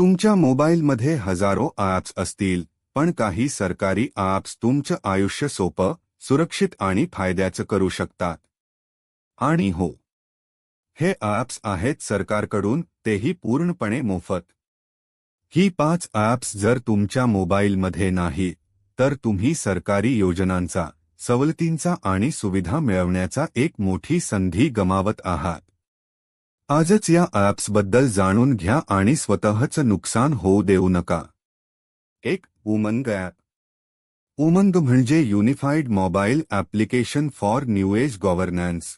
तुमच्या मोबाईलमध्ये हजारो ॲप्स असतील पण काही सरकारी ॲप्स तुमचं आयुष्य सोपं सुरक्षित आणि फायद्याचं करू शकतात. आणि हो. हे ॲप्स आहेत सरकारकडून तेही पूर्णपणे मोफत. ही पाच ॲप्स जर तुमच्या मोबाईलमध्ये नाही तर तुम्ही सरकारी योजनांचा सवलतींचा आणि सुविधा मिळवण्याचा एक मोठी संधी गमावत आहात. आजच या ॲप्सबद्दल जाणून घ्या आणि स्वतःचं नुकसान होऊ देऊ नका. एक उमंग ॲप. उमंग म्हणजे unified mobile application for new age governance.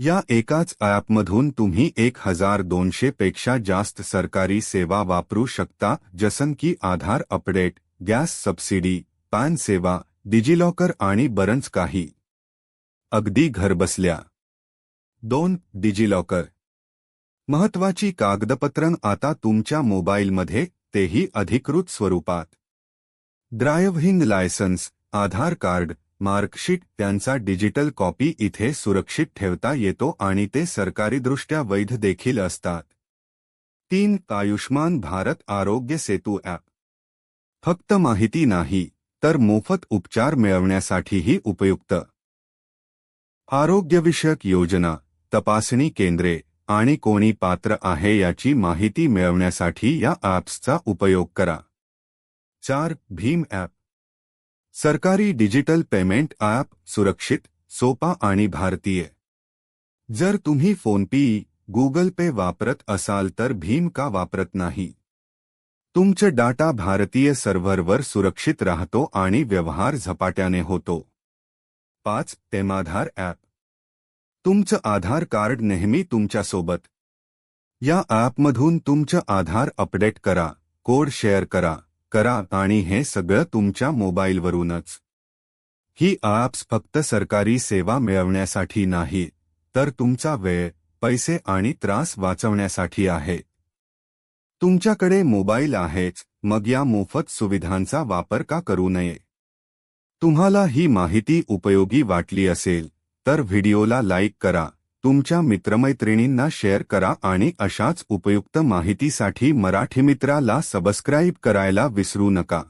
या एकाच ॲपमधून तुम्ही एक हजार दोनशे पेक्षा जास्त सरकारी सेवा वापरू शकता जसं की Aadhaar update gas subsidy PAN सेवा डिजिलॉकर आणि बरंच काही. अगदी घरबसल्या. दोन डिजिलॉकर. महत्वाची कागदपत्रं आता तुमच्या मोबाईलमध्ये तेही अधिकृत स्वरूपात. Driving licence Aadhaar card marksheet त्यांचा डिजिटल कॉपी इथे सुरक्षित ठेवता येतो आणि ते सरकारीदृष्ट्या वैध देखील असतात. तीन आयुष्मान भारत आरोग्य सेतू ॲप. फक्त माहिती नाही तर मोफत उपचार मिळवण्यासाठीही उपयुक्त. आरोग्यविषयक योजना तपासणी केंद्रे आणि कोणी पात्र आहे याची माहिती मिळवण्यासाठी या ॲप्सचा उपयोग करा. चार भीम ॲप. सरकारी डिजिटल पेमेंट ॲप सुरक्षित सोपा आणि भारतीय. जर तुम्ही फोनपे गुगल पे वापरत असाल तर भीम का वापरत नाही? तुमचं डाटा भारतीय सर्व्हरवर सुरक्षित राहतो आणि व्यवहार झपाट्याने होतो. पाच तेमाधार ॲप. तुमचं आधार कार्ड नेहमी तुमच्यासोबत. या ॲपमधून तुमचं आधार अपडेट करा कोड शेअर करा करा आणि हे सगळं तुमच्या मोबाईलवरूनच. ही ॲप्स फक्त सरकारी सेवा मिळवण्यासाठी नाही तर तुमचा वेळ पैसे आणि त्रास वाचवण्यासाठी आहे. तुमच्याकडे मोबाईल आहेच मग या मोफत सुविधांचा वापर का करू नये? तुम्हाला ही माहिती उपयोगी वाटली असेल. तर व्हिडिओला लाईक करा तुमच्या मित्रमैत्रिणींना शेअर करा आणि अशाच उपयुक्त माहितीसाठी मराठी मित्राला सबस्क्राईब करायला विसरू नका.